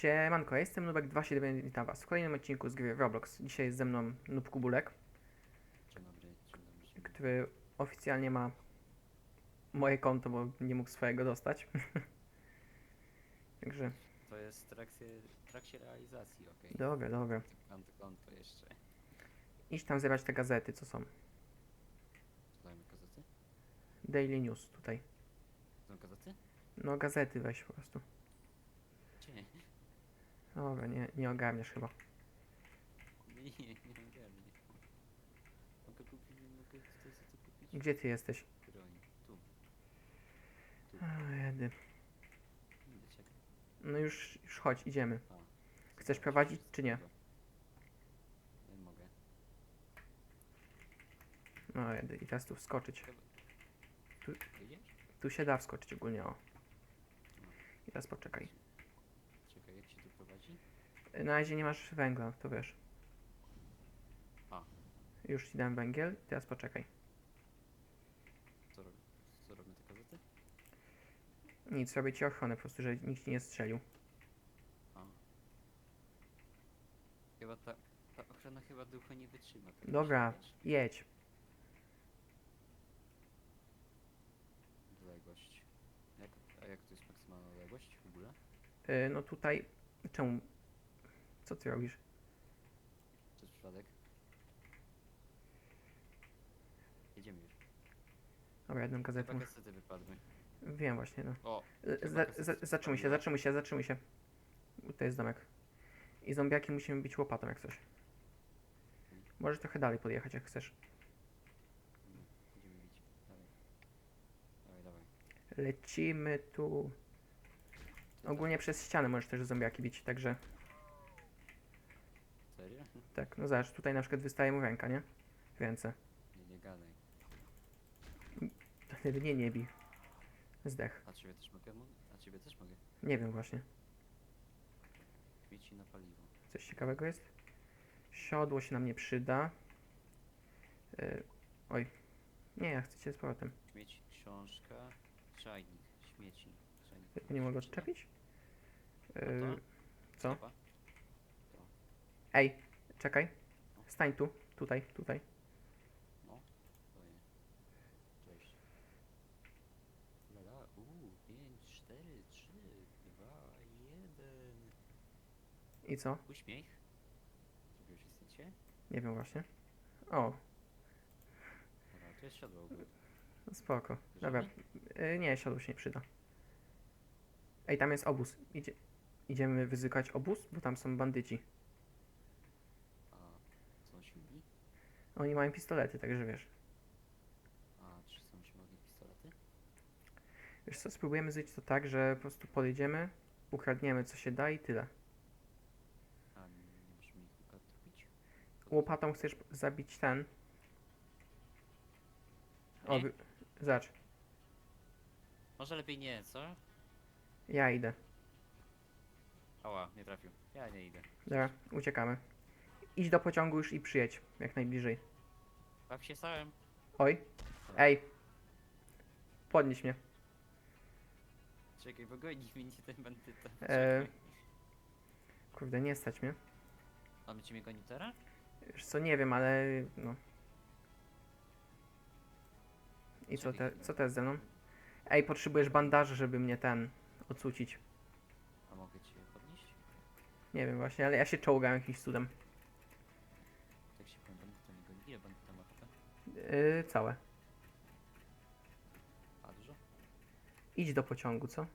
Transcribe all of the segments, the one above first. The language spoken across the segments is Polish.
Siemanko, ja jestem Nubek27 witam was w kolejnym odcinku z gry Roblox. Dzisiaj jest ze mną Nub Kubulek, Dzień dobry, dzień dobry, dzień dobry. który oficjalnie ma moje konto, bo nie mógł swojego dostać. Także, To jest w trakcie, w trakcie realizacji, okej. dobra, dobra. Mam to konto jeszcze. Idź tam zebrać te gazety, co są. Dajmy gazety? Daily News tutaj. Są gazety? No gazety weź po prostu. Dobra, nie, nie ogarniasz chyba. nie, nie, ogarnię. Mogę kupić, mogę to kupić? Gdzie ty jesteś? Broń, tu. A, jedy. Idę, czekaj. No już, już chodź, idziemy. A. Chcesz prowadzić, czy nie? Nie mogę. No jedy. I teraz tu wskoczyć. Tu się da wskoczyć ogólnie, o. I teraz poczekaj. Czekaj, jak się tu prowadzi? Na razie nie masz węgla, to wiesz. A. Już ci dałem węgiel, teraz poczekaj. Co, rob, co robią te gazety? Nic, robię ci ochronę po prostu, żeby nikt ci nie strzelił. A. Chyba ta, ta ochrona chyba długo nie wytrzyma. Dobra. Jedź. Odległość. Jak, a jak to jest maksymalna odległość w ogóle? Yy, no tutaj... Czemu? Co ty robisz? Przez przypadek? Jedziemy już. Dobra, jedną Chyba gazetę. kasety wypadły. Wiem właśnie, no. O! Chyba Za, kasety za, się zatrzymuj się, wypadły. zatrzymuj się, zatrzymuj się. To jest domek. I zombiaki musimy bić łopatą jak coś. Możesz trochę dalej podjechać jak chcesz. Będziemy bić. Dawaj. Dawaj, dawaj. Lecimy tu. Ogólnie przez ścianę możesz też zombiaki bić, także... Tak, no zobacz, tutaj na przykład wystaje mu ręka, nie? Ręce. Nie, nie gadaj. Wtedy nie, nie bij. Zdech. A ciebie też mogę? Mo- A ciebie też mogę. Nie wiem właśnie. Śmieci na paliwo. Coś ciekawego jest? Siodło się nam nie przyda. Yy, oj. Nie, ja chcę cię z powrotem. Śmieci, książka, czajnik, śmieci. Czajnik. Tylko nie mogę odczepić? Yy, co? Stopa? ej, czekaj. Stań tu, tutaj, tutaj. No. Cześć. Lala, uuu, 5, 4, 3, 2, 1. I co? Uśmiech. Zdjęcie? Nie wiem właśnie. O, Dobra, to jest siodło ogólnie. no spoko. Dobra. Yy, nie, siodło się nie przyda. Ej, tam jest obóz. Idzie, idziemy wyzykać obóz, bo tam są bandyci. Oni mają pistolety, także wiesz. A czy są siłownie pistolety? Wiesz co, spróbujemy zrobić to tak, że po prostu podejdziemy, ukradniemy co się da i tyle. A nie, możemy ich ukradć? Łopatą chcesz zabić ten. O, Nie. wy... Może lepiej nie, co? Ja idę. Ała, nie trafił. Ja nie idę. Dobra, uciekamy. Idź do pociągu już i przyjedź, jak najbliżej. Tak się stałem. Oj, ej. Podnieś mnie. Czekaj, bo goni mnie ten bandyta. E. Czekaj. Kurde, nie stać mnie. A będzie mnie goni teraz? Wiesz co, nie wiem, ale no. I co, te, co teraz ze mną? Ej, potrzebujesz bandaży, żeby mnie ten ocucić. A mogę cię podnieść? Nie wiem właśnie, ale ja się czołgam jakimś cudem. Yy, całe. A dużo? Idź do pociągu, co?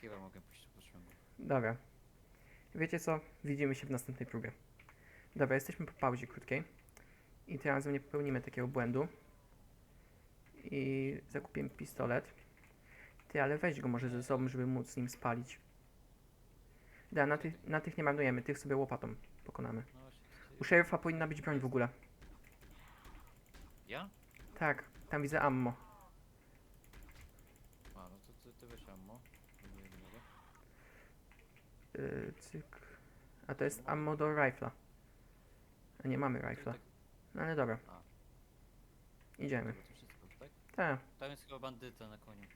Chyba mogę pójść do pociągu. Dobra. Wiecie co? Widzimy się w następnej próbie. Dobra, jesteśmy po pauzie krótkiej. I tym razem nie popełnimy takiego błędu. I zakupiłem pistolet. Ty, ale weź go może ze sobą, żeby móc nim spalić. Da, na tych, na tych nie marnujemy, tych sobie łopatą pokonamy. U szeryfa powinna być broń w ogóle. Ja? Tak, tam widzę ammo. A, no to ty, ty weź ammo. Nie mogę. Yy, cyk. A to jest ammo do rifla. A nie mamy rifla. Tak, No ale dobra. A. Idziemy. to wszystko, tak? Tak, Tam jest chyba bandyta na koniu.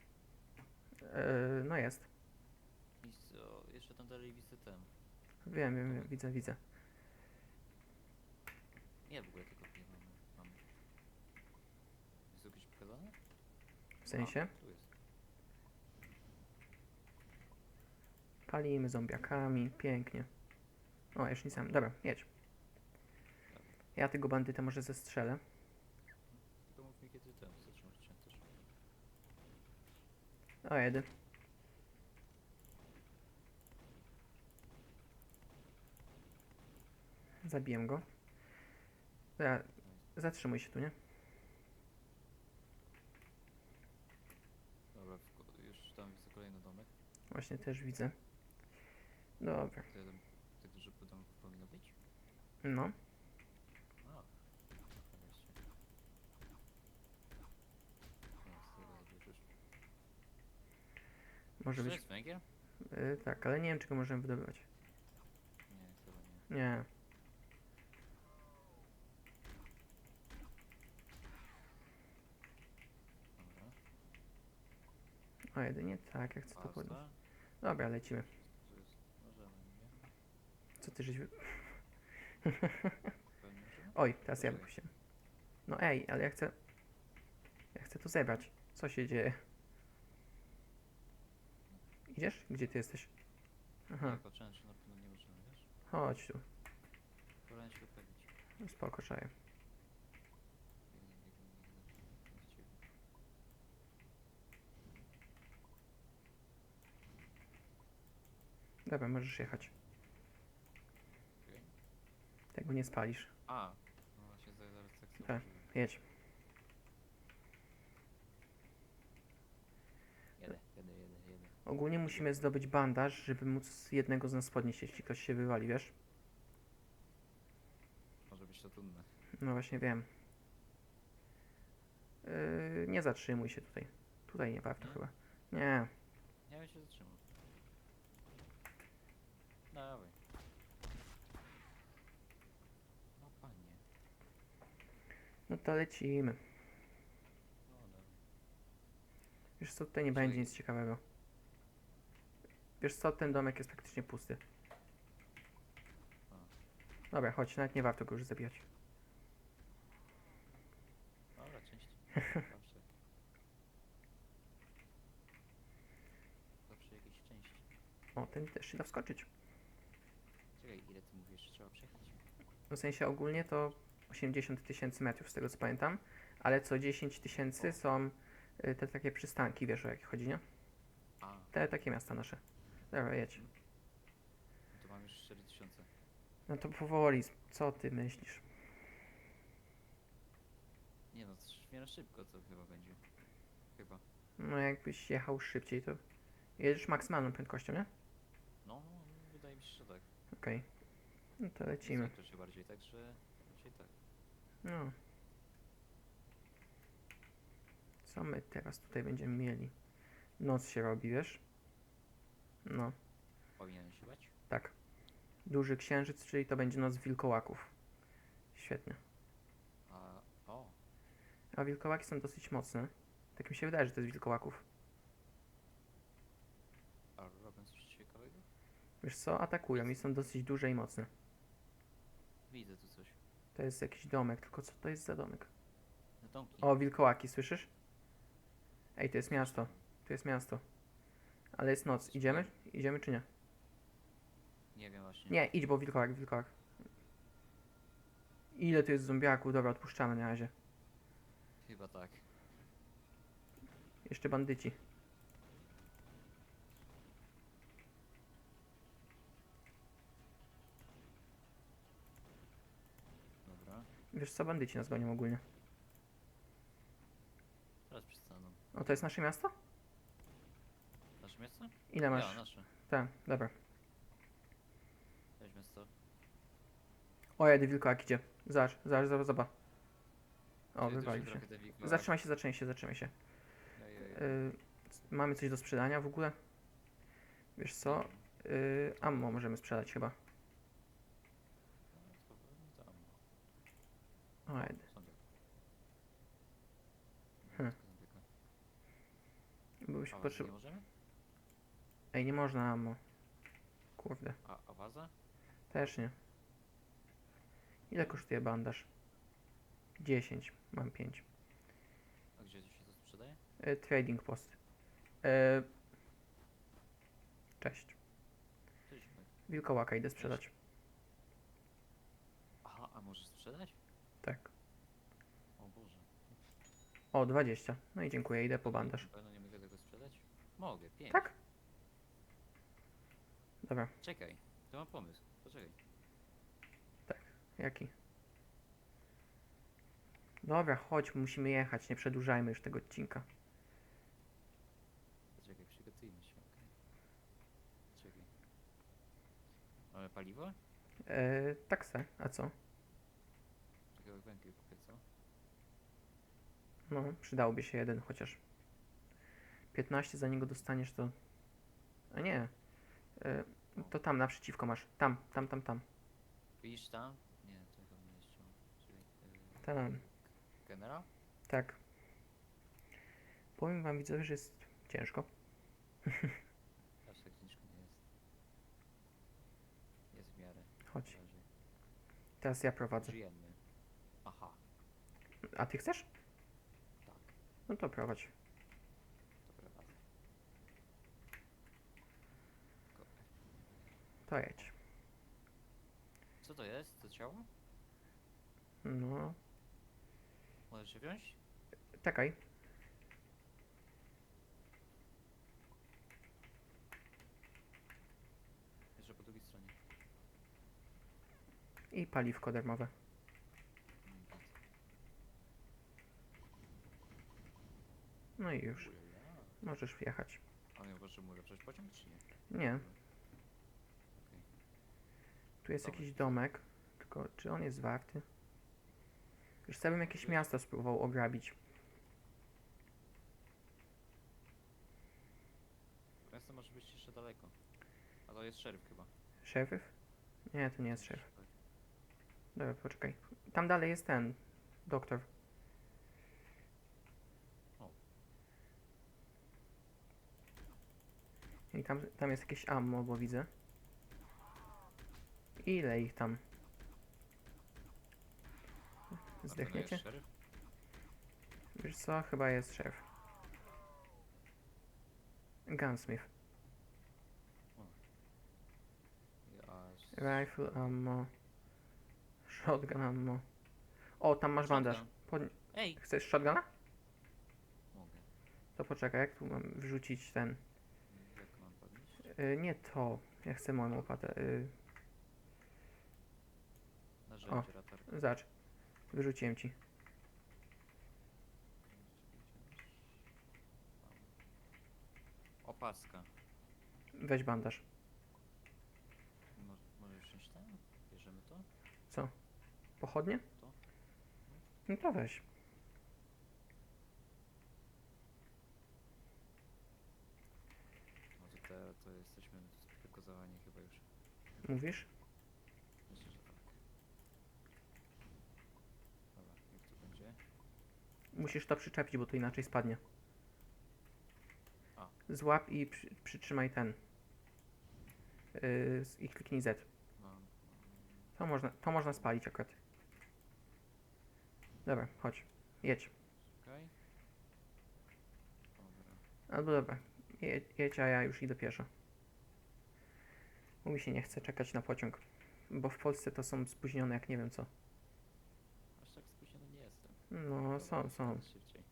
e, no jest. I co? Jeszcze tam dalej widzę ten. Wiem, wiem, wiem, widzę, widzę. Nie w ogóle tego nie mamy. mamy. Jest tu jakieś pokazane? W sensie, A, tu jest. palimy zombiakami, pięknie. O, jeszcze nic sam. Dobra, jedź. Ja tego bandyta może zestrzelę. Tylko mów mi kiedy ten zatrzymasz cię też. O, jedy. Zabiję go. Dobra, zatrzymuj się tu, nie? Dobra, w już tam widzę kolejny domek. Właśnie też widzę. Dobra, To jeden, tak duży domek powinno być? no. A. Może to być. jest węgiel? y, tak, ale nie wiem, czy go możemy wydobywać. Nie, chyba nie. Nie. Dobra. O, jedynie tak, jak chcę to podnieść. Pasta. Dobra, lecimy. Jest. Nie? Co ty żeś... wy- Pewnie, że? Oj, teraz ja Ojej. wypuściłem. No ej, ale ja chcę... Ja chcę to zebrać. Co się dzieje? Idziesz? Gdzie ty jesteś? Aha, Nie, patrzyłem, czy na pewno nie możemy, wiesz? chodź tu. Się. No Spoko, czaję. Dobra, możesz jechać. Tego nie spalisz. A, no właśnie za- zaraz tak Tak. Jedź. Jedę, jedę, jedę, jedę. Ogólnie musimy zdobyć bandaż, żeby móc jednego z nas podnieść, jeśli ktoś się wywali, wiesz? Może być to trudne. No właśnie wiem. Yy, nie zatrzymuj się tutaj. Tutaj nie warto Nie? chyba. Nie. Ja bym się zatrzymał. Dawaj. No panie. No to lecimy. No dawaj. Wiesz co, tutaj nie będzie nic ciekawego. Wiesz co, ten domek jest praktycznie pusty. Dobra, chodź, nawet nie warto go już zabijać. Dobra, część. Zawsze. Zawsze jakieś części. O, ten też się da wskoczyć. Czekaj, ile ty mówisz, że trzeba przejechać? No w sensie ogólnie to 80 tysięcy metrów, z tego co pamiętam, ale co 10 tysięcy są y, te takie przystanki, wiesz o jakie chodzi, nie? A, Te takie miasta nasze. Dobra, jedź. no to mam już 4000. No to powoli, co ty myślisz? Nie no, to w miarę szybko to chyba będzie. Chyba. No jakbyś jechał szybciej, to jedziesz maksymalną prędkością, nie? No, no, wydaje mi się, że tak. Okej. No to lecimy. To się bardziej tak, że raczej tak. No. Co my teraz tutaj będziemy mieli? Noc się robi, wiesz? No, Powinienem się bać? tak. Duży księżyc, czyli to będzie noc wilkołaków. Świetnie. A, o, A wilkołaki są dosyć mocne. Tak mi się wydaje, że to jest wilkołaków. a robią coś ciekawego? Wiesz co? Atakują i są dosyć duże i mocne. Widzę tu coś. To jest jakiś domek, tylko co to jest za domek? No domki. O, wilkołaki, słyszysz? Ej, to jest miasto. To jest miasto. Ale jest noc. Idziemy? Idziemy czy nie? Nie wiem właśnie. Nie, idź, bo wilkołak, wilkołak. Ile tu jest zombiaków? Dobra, odpuszczamy na razie. Chyba tak. Jeszcze bandyci. Dobra. Wiesz co, bandyci nas gonią ogólnie. Teraz przestaną. O, to jest nasze miasto? Nasze miasto? Ile masz? Ja, nasze. Tak, dobra. Weź miasto. O, jedy wilkołak idzie. Zobacz, zobacz, zobacz, zobacz. O, Czyli wywalił się. trochę. Zatrzymaj się, zatrzymaj się, zatrzymaj się. Ej, ej, ej. Y, mamy coś do sprzedania w ogóle? Wiesz co? Y, ammo możemy sprzedać chyba. No, to pewnie tam. O, jedy. Zombiak. Hmm. Zombiaka. Byśmy A wazy potrzeb... nie możemy? Ej, nie można ammo. Kurde, A, a waza? też nie. Ile kosztuje bandaż? 10, mam 5. A gdzie się to sprzedaje? E, trading post. E, cześć. Cześć, Ziomek. Wilkołaka idę sprzedać. Aha, a możesz sprzedać? Tak. O Boże. O, 20. No i dziękuję, idę po bandaż. Na pewno nie mogę pięć. Tak? Dobra, Czekaj, to mam pomysł. Poczekaj. jaki? Dobra, chodź, musimy jechać, nie przedłużajmy już tego odcinka. Poczekaj, przygotujmy się, okej. Czekaj. Mamy paliwo? E, tak se, a co? Czekaj, węgiel kupię, co? No, przydałby się jeden chociaż. 15 za niego dostaniesz to... A nie. E, to tam naprzeciwko masz. Tam, tam, tam, tam. Widzisz tam? Nie, chyba nie jeszcze. Czekaj. Yy, Tam, generał? tak. Powiem wam widzowie, że jest ciężko. Aż tak ciężko nie jest. Jest w miarę. Chodź, teraz ja prowadzę. Żyjemy. Aha, A ty chcesz? tak. No to prowadź. To prowadzę. Ko- To jedź. Co to jest? To ciało? No, Możesz się wziąć? czekaj. Jeszcze po drugiej stronie. I paliwko darmowe. No i już. Możesz wjechać. A nie uważasz, że mu ulepszać pociąg, czy nie? Nie. Tu jest jakiś domek. Tylko czy on jest warty? Już sobie bym jakieś miasto spróbował ograbić. Miasto może być jeszcze daleko. A to jest szeryf chyba. Szeryf? Nie, to nie jest szeryf. Dobra, poczekaj. Tam dalej jest ten doktor. I tam, tam jest jakieś ammo, bo widzę. Ile ich tam? Zdechniecie? Wiesz co? Chyba jest szef. Gunsmith. Rifle ammo. Shotgun ammo. O, tam masz bandaż. Pod... Ej! Chcesz shotguna? Mogę. To poczekaj, jak tu mam wrzucić ten... Jak mam podnieść? Y, nie to. Ja chcę moją łopatę. Y, Ratar. zacz. Wyrzuciłem ci. Opaska. Weź bandaż. Mo może wziąć ten? Bierzemy to? Pochodnie? To? No to weź. No to, te, to jesteśmy sprekozowani chyba już. Mówisz? Myślę, że tak. Dobra, niech to będzie. Musisz to przyczepić, bo to inaczej spadnie. A. Złap i przy, przytrzymaj ten. Yy, I kliknij Z. Mam. To można, to można spalić akurat. Dobra, chodź. Jedź. Czekaj. Dobra. Albo dobra. Jedź, jedź, a ja już idę pieszo. Bo mi się nie chce czekać na pociąg. Bo w Polsce to są spóźnione jak nie wiem co. Aż tak spóźniony nie jestem. No, są, są. Szybciej.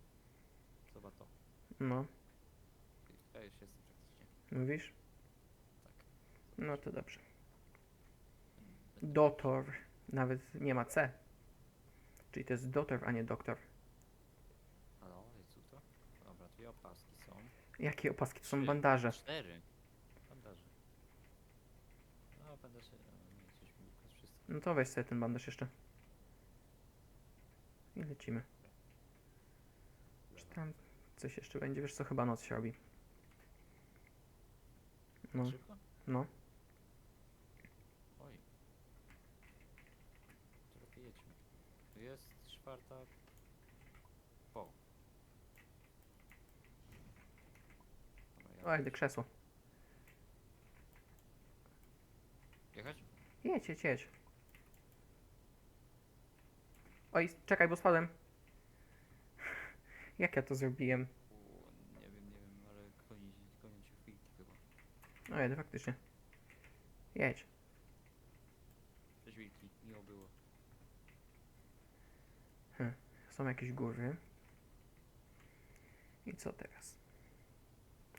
Zobacz to. No, Ja już jestem praktycznie. mówisz? Tak. No to dobrze. Dotor. Nawet nie ma C. Czyli to jest dotor, a nie doktor. Halo, jest tu to? Dobra, dwie opaski są. Jakie opaski? To są Trzy. bandaże. Cztery. Bandaże. No, bandaże. Nie, coś mi ukradł wszystko. No to weź sobie ten bandaż jeszcze. I lecimy. Czy tam coś jeszcze będzie? Wiesz co, chyba noc się robi. No, Szybko? no. Oj. Lepiej jedźmy. Jest czwarta po. Oj, krzesło. Jechać? Jedź, jedź, jedź. Oj, czekaj, bo spadłem. Jak ja to zrobiłem? Nie wiem, nie wiem, ale goni, gonią cię wilki chyba. Oj, faktycznie. Jedź. Cześć wilki, miło było. Są jakieś góry. I co teraz?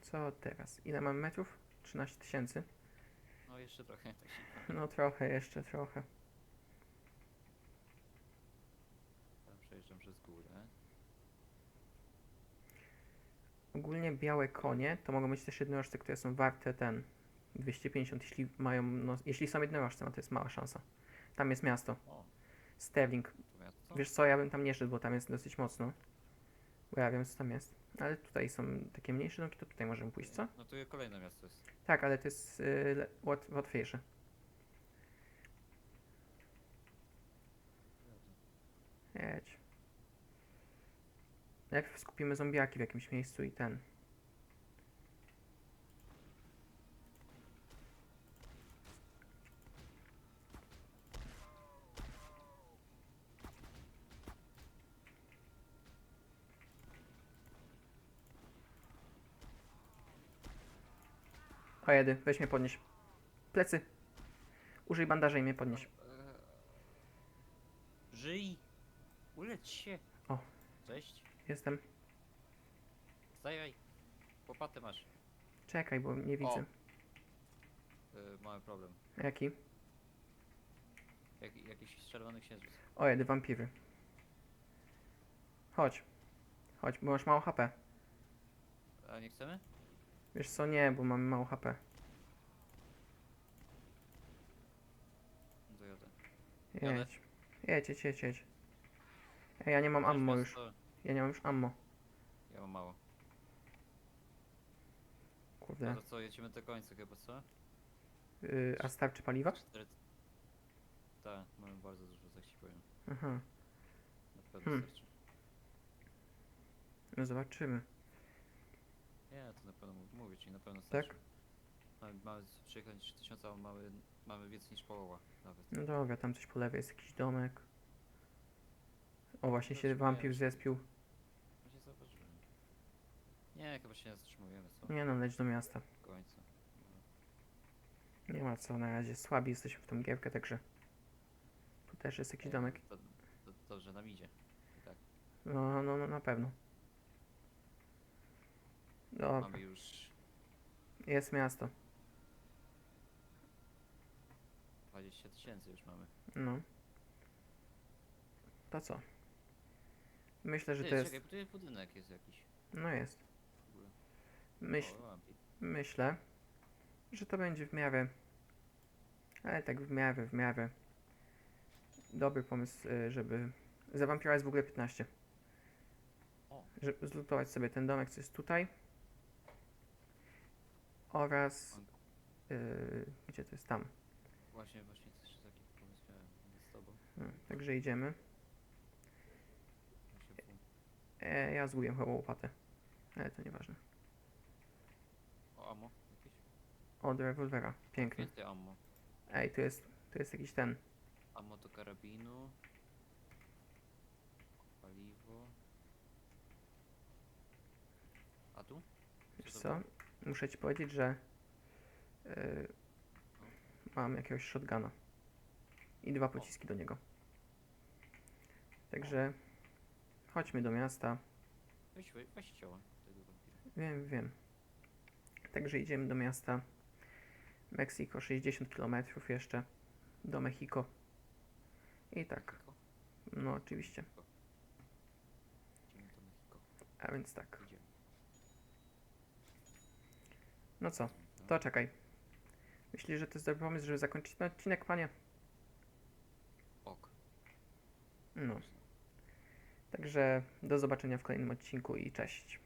Co teraz? Ile mam metrów? 13 tysięcy. No jeszcze trochę, tak się No trochę, jeszcze trochę. tam przejeżdżam przez górę. Ogólnie białe konie to mogą być też jednorożce, które są warte ten 250, jeśli mają, no, jeśli są jednorożce, no to jest mała szansa. Tam jest miasto, O, Sterling. to miasto? Wiesz co, ja bym tam nie szedł, bo tam jest dosyć mocno. Bo ja wiem, co tam jest. Ale tutaj są takie mniejsze domki, to tutaj możemy pójść, co? No tu kolejne miasto jest. Tak, ale to jest y, le- łat, łatwiejsze. Jedź. Najpierw skupimy zombiaki w jakimś miejscu i ten. O jedy, weź mnie podnieś. Plecy. Użyj bandaża i mnie podnieś. Eee, Żyj! Uleć się! O. Cześć! Jestem. Stajaj! Łopatę masz. Czekaj, bo nie widzę. Yy, mały problem. Jaki? Jak, jakiś czerwony księżyc. O jedy, wampiry. Chodź. Chodź, bo masz mało HP. A nie chcemy? Wiesz co, nie, bo mamy mało HP. Jadę. Jedź. Jedź, jedź, jedź, jedź. Ej, ja nie mam ammo już. miasto? Ja nie mam już ammo. Ja mam mało. No Kurde. to co, jedziemy do końca chyba, co? Yy, a starczy paliwa? Cztery... Tak, mamy bardzo dużo, tak ci powiem. Aha. Na pewno Hmm. starczy. No zobaczymy. Nie, to na pewno mów- mówię ci, na pewno Tak? starczy. Mamy, mamy przyjechać 3000, a mamy, mamy więcej niż połowa nawet. No dobra, tam coś po lewej jest jakiś domek. O, właśnie się Zobaczymy, wampir zespił. Nie, chyba się nie zatrzymujemy, co? Nie no, leć do miasta. W końcu. Nie ma co, na razie słabi jesteśmy w tą gierkę, także... Tu też jest jakiś domek. To, to, dobrze nam idzie. I tak. No, no, no, na pewno. Dobra, Mamy już jest miasto. 20 tysięcy już mamy. No. To co? Myślę, że Ty, to jest... czekaj, bo tu jest budynek jest jakiś. No jest. Myśl, myślę, że to będzie w miarę... Ale tak w miarę, w miarę... Dobry pomysł, y, żeby... Za wampira jest w ogóle 15. O. Żeby zlutować sobie ten domek, co jest tutaj. Oraz... y, gdzie to jest? Tam. Właśnie, właśnie coś taki pomysł miałem z tobą. No, także idziemy. E, ja zgubiłem chyba łopatę. Ale to nieważne. O, ammo jakieś? O, do rewolwera. Piękny. Więcej ammo. Ej, tu jest, tu jest jakiś ten. Ammo do karabinu. Paliwo. A tu? Wiesz co? było? Muszę ci powiedzieć, że y, mam jakiegoś shotguna. I dwa pociski do niego. Także chodźmy do miasta. Weź, weź, weź ciała tego wampira. Wiem, wiem. Także idziemy do miasta. Meksiko 60 km jeszcze. Do Mexico. I tak, Mexico? no oczywiście. Mexico. A więc tak. No co? To czekaj. Myślisz, że to jest dobry pomysł, żeby zakończyć ten odcinek, panie? Ok. No. Także do zobaczenia w kolejnym odcinku i cześć.